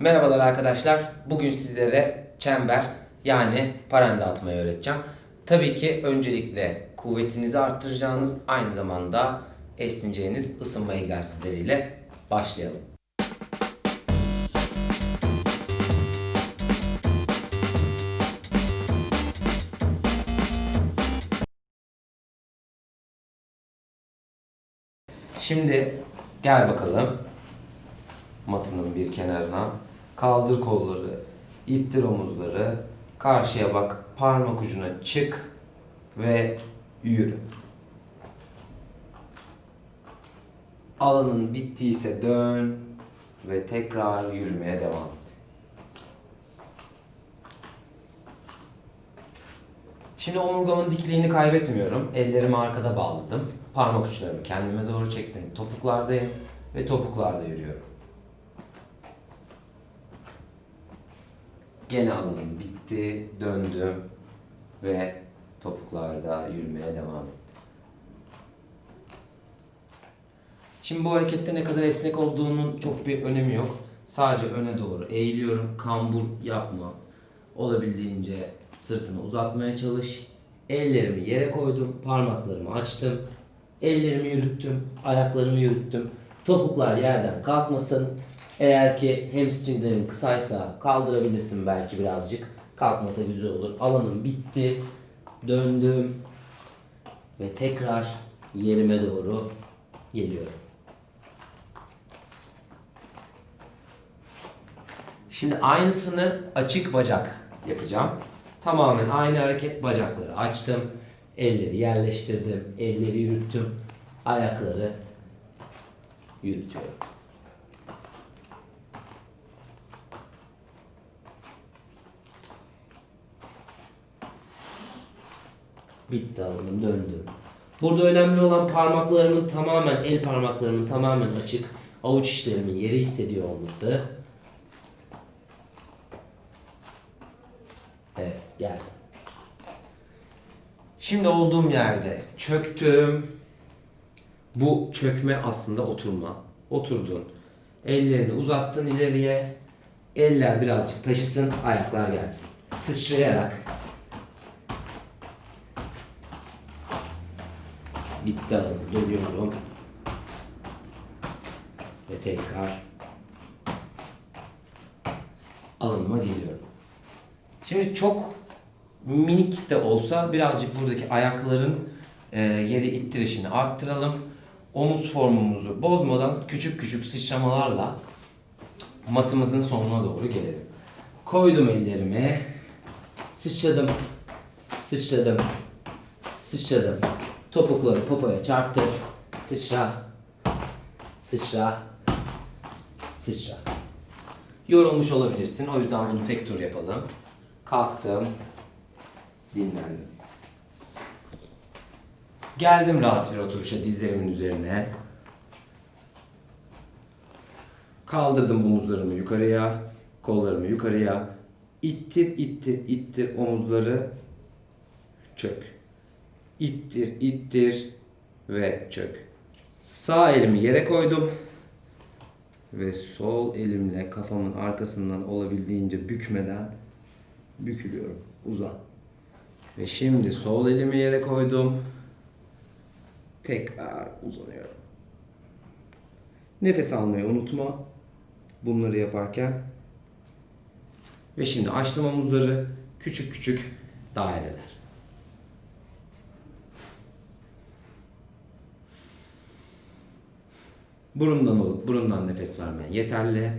Merhabalar arkadaşlar. Bugün sizlere çember yani parende atmayı öğreteceğim. Tabii ki öncelikle kuvvetinizi arttıracağınız aynı zamanda esneyeceğiniz ısınma egzersizleriyle başlayalım. Şimdi gel bakalım matının bir kenarına. Kaldır kolları, ittir omuzları, karşıya bak, parmak ucuna çık ve yürü. Alanın bittiyse dön ve tekrar yürümeye devam et. Şimdi omurgamın dikliğini kaybetmiyorum. Ellerimi arkada bağladım. Parmak uçlarımı kendime doğru çektim. Topuklardayım ve topuklarda yürüyorum. Gene alanım bitti, döndüm ve topuklarda yürümeye devam ettim. Şimdi bu harekette ne kadar esnek olduğunun çok bir önemi yok. Sadece öne doğru eğiliyorum, kambur yapma. Olabildiğince sırtını uzatmaya çalış. Ellerimi yere koydum, parmaklarımı açtım. Ellerimi yürüttüm, ayaklarımı yürüttüm. Topuklar yerden kalkmasın. Eğer ki hamstringlerin kısaysa kaldırabilirsin belki birazcık. Kalkmasa güzel olur. Alanım bitti. Döndüm. Ve tekrar yerime doğru geliyorum. Şimdi aynısını açık bacak yapacağım. Tamamen aynı hareket bacakları açtım. Elleri yerleştirdim. Elleri yürüttüm. Ayakları yürütüyorum. Bitti aldım döndüm. Burada önemli olan parmaklarımın tamamen el parmaklarımın tamamen açık. Avuç içlerimin yeri hissediyor olması. Evet geldim. Şimdi olduğum yerde çöktüm. Bu çökme aslında oturma. Oturdun. Ellerini uzattın ileriye. Eller birazcık taşısın, ayaklar gelsin. Sıçrayarak. Bitti alanı. Dönüyorum. Ve tekrar alanıma geliyorum. Şimdi çok minik de olsa birazcık buradaki ayakların e, yeri ittirişini arttıralım. Omuz formumuzu bozmadan küçük küçük sıçramalarla matımızın sonuna doğru gelelim. Koydum ellerimi. Sıçradım. Sıçradım. Sıçradım. Topukları popoya çarptır. Sıçra. Sıçra. Sıçra. Yorulmuş olabilirsin. O yüzden bunu tek tur yapalım. Kalktım. Dinlendim. Geldim rahat bir oturuşa dizlerimin üzerine. Kaldırdım omuzlarımı yukarıya, kollarımı yukarıya. İttir, ittir, ittir omuzları. Çök. İttir, ittir ve çök. Sağ elimi yere koydum. Ve sol elimle kafamın arkasından olabildiğince bükmeden bükülüyorum. Uzan. Ve şimdi sol elimi yere koydum. Tekrar uzanıyorum. Nefes almayı unutma. Bunları yaparken. Ve şimdi açtım omuzları. Küçük küçük daireler. Burundan alıp burundan nefes vermen yeterli.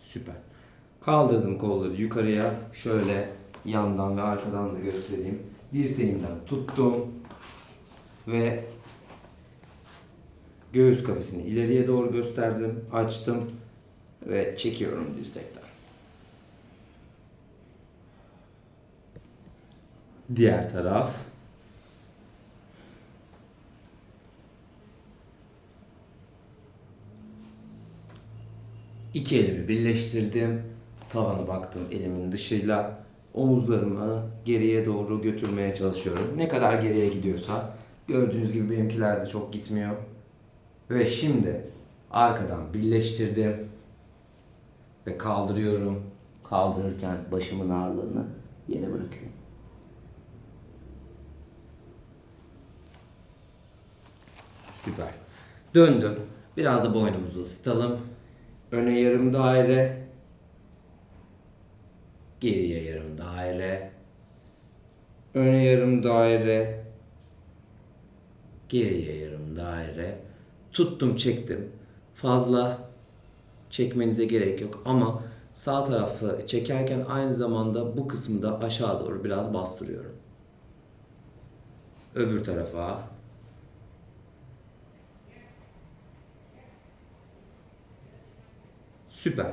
Süper. Kaldırdım kolları yukarıya. Şöyle yandan ve arkadan da göstereyim. Dirseğimden tuttum. Ve göğüs kafesini ileriye doğru gösterdim. Açtım. Ve çekiyorum dirsekten. Diğer taraf. İki elimi birleştirdim. Tavana baktım elimin dışıyla. Omuzlarımı geriye doğru götürmeye çalışıyorum. Ne kadar geriye gidiyorsa Gördüğünüz gibi benimkiler de çok gitmiyor. Ve şimdi arkadan birleştirdim. Ve kaldırıyorum. Kaldırırken başımın ağırlığını yere bırakıyorum. Süper. Döndüm. Biraz da boynumuzu ısıtalım. Öne yarım daire. Geriye yarım daire. Öne yarım daire. Geriye yarım daire. Tuttum çektim. Fazla çekmenize gerek yok ama sağ tarafı çekerken aynı zamanda bu kısmı da aşağı doğru biraz bastırıyorum. Öbür tarafa. Süper.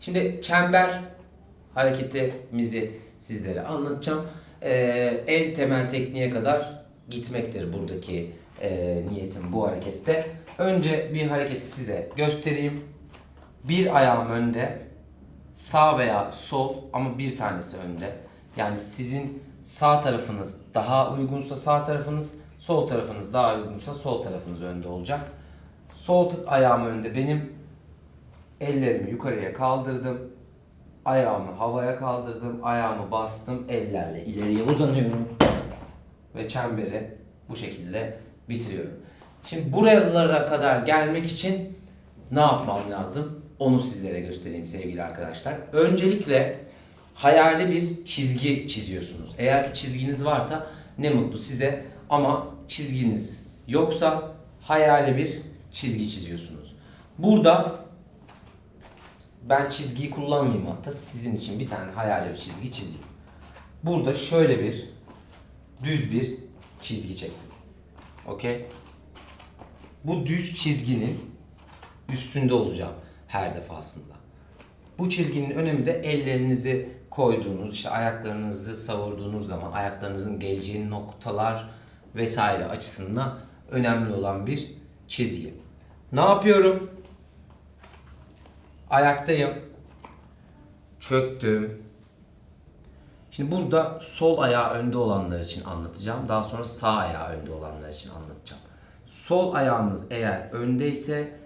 Şimdi çember hareketimizi sizlere anlatacağım. Ee, en temel tekniğe kadar gitmektir buradaki e, niyetim bu harekette. Önce bir hareketi size göstereyim. Bir ayağım önde, sağ veya sol ama bir tanesi önde. Yani sizin sağ tarafınız daha uygunsa sağ tarafınız, sol tarafınız daha uygunsa sol tarafınız önde olacak. Sol ayağım önde benim ellerimi yukarıya kaldırdım. Ayağımı havaya kaldırdım, ayağımı bastım, ellerle ileriye uzanıyorum ve çemberi bu şekilde bitiriyorum. Şimdi buralara kadar gelmek için ne yapmam lazım? Onu sizlere göstereyim sevgili arkadaşlar. Öncelikle hayali bir çizgi çiziyorsunuz. Eğer ki çizginiz varsa ne mutlu size ama çizginiz yoksa hayali bir çizgi çiziyorsunuz. Burada ben çizgiyi kullanmayayım hatta sizin için bir tane hayali bir çizgi çizeyim. Burada şöyle bir düz bir çizgi çektim. Okey? Bu düz çizginin üstünde olacağım her defasında. Bu çizginin önemi de ellerinizi koyduğunuz, işte ayaklarınızı savurduğunuz zaman ayaklarınızın geleceği noktalar vesaire açısından önemli olan bir çizgi. Ne yapıyorum? Ayaktayım. Çöktüm. Şimdi burada sol ayağı önde olanlar için anlatacağım. Daha sonra sağ ayağı önde olanlar için anlatacağım. Sol ayağınız eğer öndeyse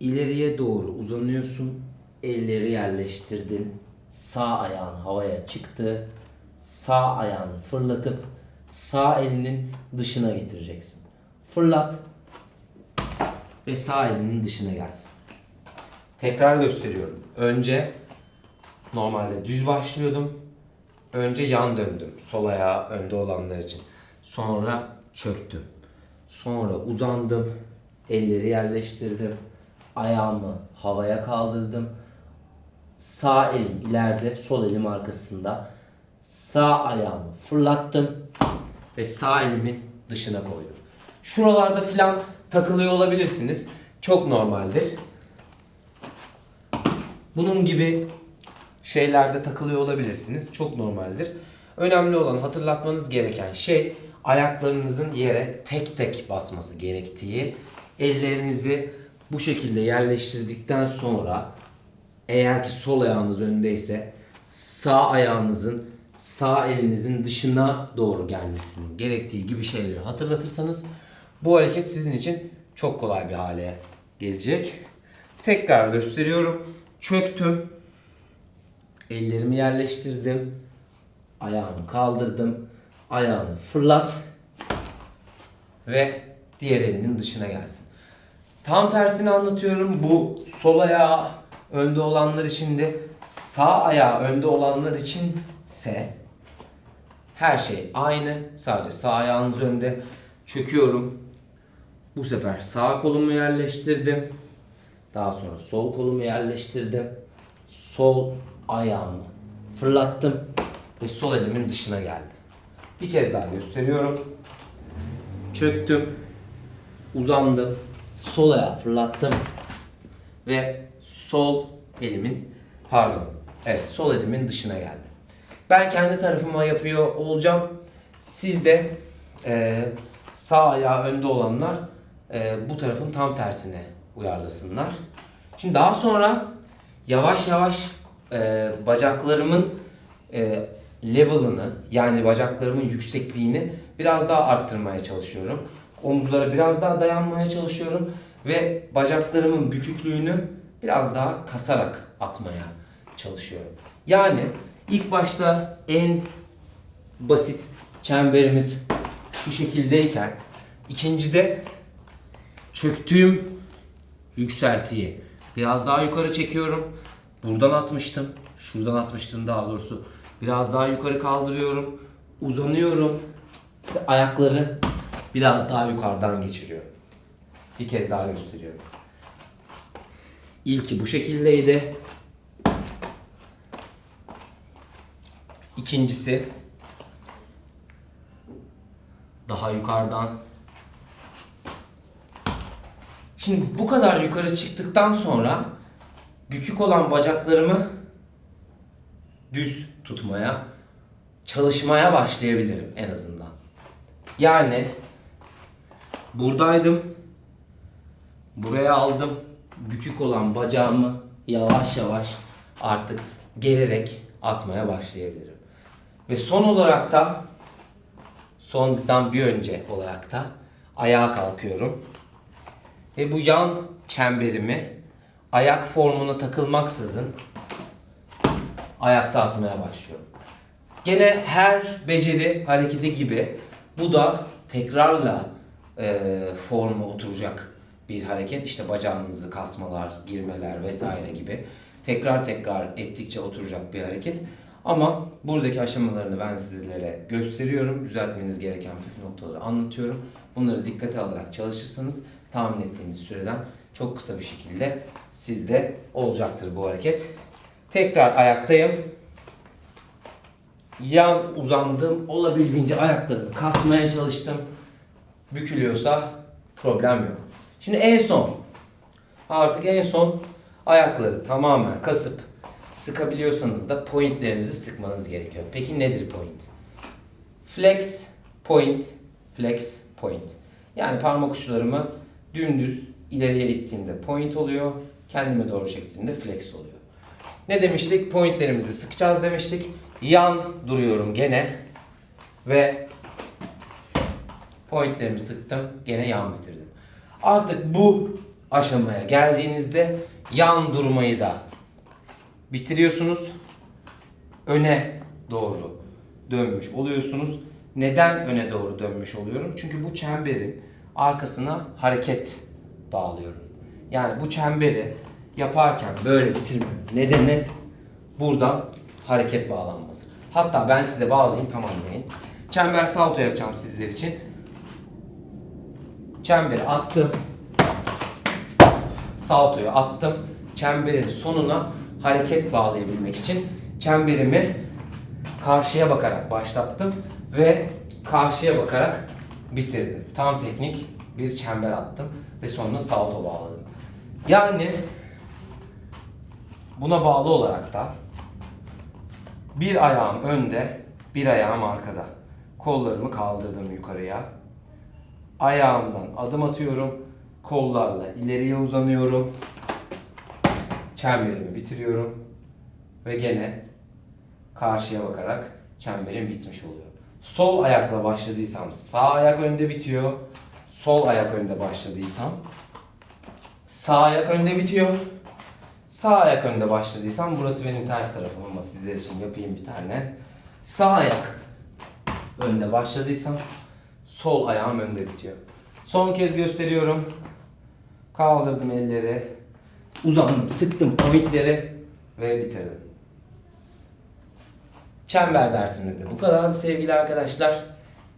ileriye doğru uzanıyorsun. Elleri yerleştirdin. Sağ ayağın havaya çıktı. Sağ ayağını fırlatıp sağ elinin dışına getireceksin. Fırlat ve sağ elinin dışına gelsin. Tekrar gösteriyorum. Önce normalde düz başlıyordum. Önce yan döndüm. Sol ayağı önde olanlar için. Sonra çöktüm. Sonra uzandım. Elleri yerleştirdim. Ayağımı havaya kaldırdım. Sağ elim ileride, sol elim arkasında. Sağ ayağımı fırlattım ve sağ elimin dışına koydum. Şuralarda filan takılıyor olabilirsiniz. Çok normaldir. Bunun gibi şeylerde takılıyor olabilirsiniz. Çok normaldir. Önemli olan hatırlatmanız gereken şey ayaklarınızın yere tek tek basması gerektiği. Ellerinizi bu şekilde yerleştirdikten sonra eğer ki sol ayağınız öndeyse sağ ayağınızın sağ elinizin dışına doğru gelmesinin gerektiği gibi şeyleri hatırlatırsanız bu hareket sizin için çok kolay bir hale gelecek. Tekrar gösteriyorum. Çöktüm. Ellerimi yerleştirdim. Ayağımı kaldırdım. Ayağını fırlat. Ve diğer elinin dışına gelsin. Tam tersini anlatıyorum. Bu sol ayağı önde olanlar için de sağ ayağı önde olanlar için ise her şey aynı. Sadece sağ ayağınız önde. Çöküyorum. Bu sefer sağ kolumu yerleştirdim. Daha sonra sol kolumu yerleştirdim. Sol ayağımı fırlattım ve sol elimin dışına geldi. Bir kez daha gösteriyorum. Çöktüm. Uzandım. Sol ayağı fırlattım ve sol elimin pardon evet sol elimin dışına geldi. Ben kendi tarafıma yapıyor olacağım. Siz de e, sağ ayağı önde olanlar e, bu tarafın tam tersine uyarlasınlar. Şimdi daha sonra yavaş yavaş e, bacaklarımın e, level'ını yani bacaklarımın yüksekliğini biraz daha arttırmaya çalışıyorum. Omuzlara biraz daha dayanmaya çalışıyorum ve bacaklarımın büküklüğünü biraz daha kasarak atmaya çalışıyorum. Yani ilk başta en basit çemberimiz bu şekildeyken ikincide çöktüğüm yükseltiyi biraz daha yukarı çekiyorum. Buradan atmıştım. Şuradan atmıştım daha doğrusu. Biraz daha yukarı kaldırıyorum. Uzanıyorum. Ve ayakları biraz daha yukarıdan geçiriyorum. Bir kez daha gösteriyorum. İlki bu şekildeydi. İkincisi daha yukarıdan. Şimdi bu kadar yukarı çıktıktan sonra bükük olan bacaklarımı düz tutmaya, çalışmaya başlayabilirim en azından. Yani buradaydım. Buraya aldım. Bükük olan bacağımı yavaş yavaş artık gelerek atmaya başlayabilirim. Ve son olarak da sondan bir önce olarak da ayağa kalkıyorum. Ve bu yan çemberimi ayak formuna takılmaksızın ayakta atmaya başlıyorum. Gene her beceri hareketi gibi bu da tekrarla e, forma oturacak bir hareket. İşte bacağınızı kasmalar, girmeler vesaire gibi tekrar tekrar ettikçe oturacak bir hareket. Ama buradaki aşamalarını ben sizlere gösteriyorum. Düzeltmeniz gereken püf noktaları anlatıyorum. Bunları dikkate alarak çalışırsanız tahmin ettiğiniz süreden çok kısa bir şekilde sizde olacaktır bu hareket. Tekrar ayaktayım. Yan uzandım. Olabildiğince ayaklarımı kasmaya çalıştım. Bükülüyorsa problem yok. Şimdi en son artık en son ayakları tamamen kasıp sıkabiliyorsanız da pointlerinizi sıkmanız gerekiyor. Peki nedir point? Flex, point, flex, point. Yani parmak uçlarımı dümdüz ileriye ittiğimde point oluyor. Kendime doğru çektiğimde flex oluyor. Ne demiştik? Pointlerimizi sıkacağız demiştik. Yan duruyorum gene ve pointlerimi sıktım. Gene yan bitirdim. Artık bu aşamaya geldiğinizde yan durmayı da bitiriyorsunuz. Öne doğru dönmüş oluyorsunuz. Neden öne doğru dönmüş oluyorum? Çünkü bu çemberin arkasına hareket bağlıyorum. Yani bu çemberi yaparken böyle bitirmem. Nedeni buradan hareket bağlanması. Hatta ben size bağlayayım tamamlayın. Çember salto yapacağım sizler için. Çemberi attım. Saltoyu attım. Çemberin sonuna hareket bağlayabilmek için çemberimi karşıya bakarak başlattım ve karşıya bakarak bitirdim. Tam teknik bir çember attım ve sonuna salto bağladım. Yani buna bağlı olarak da bir ayağım önde, bir ayağım arkada. Kollarımı kaldırdım yukarıya. Ayağımdan adım atıyorum. Kollarla ileriye uzanıyorum. Çemberimi bitiriyorum. Ve gene karşıya bakarak çemberim bitmiş oluyor. Sol ayakla başladıysam sağ ayak önde bitiyor. Sol ayak önde başladıysam sağ ayak önde bitiyor. Sağ ayak önde başladıysam burası benim ters tarafım ama sizler için yapayım bir tane. Sağ ayak önde başladıysam sol ayağım önde bitiyor. Son kez gösteriyorum. Kaldırdım elleri. Uzandım, sıktım pointleri ve bitirdim. Çember dersimizde bu kadar sevgili arkadaşlar.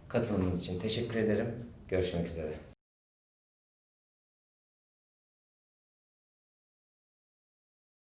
Katılımınız için teşekkür ederim. Görüşmek üzere.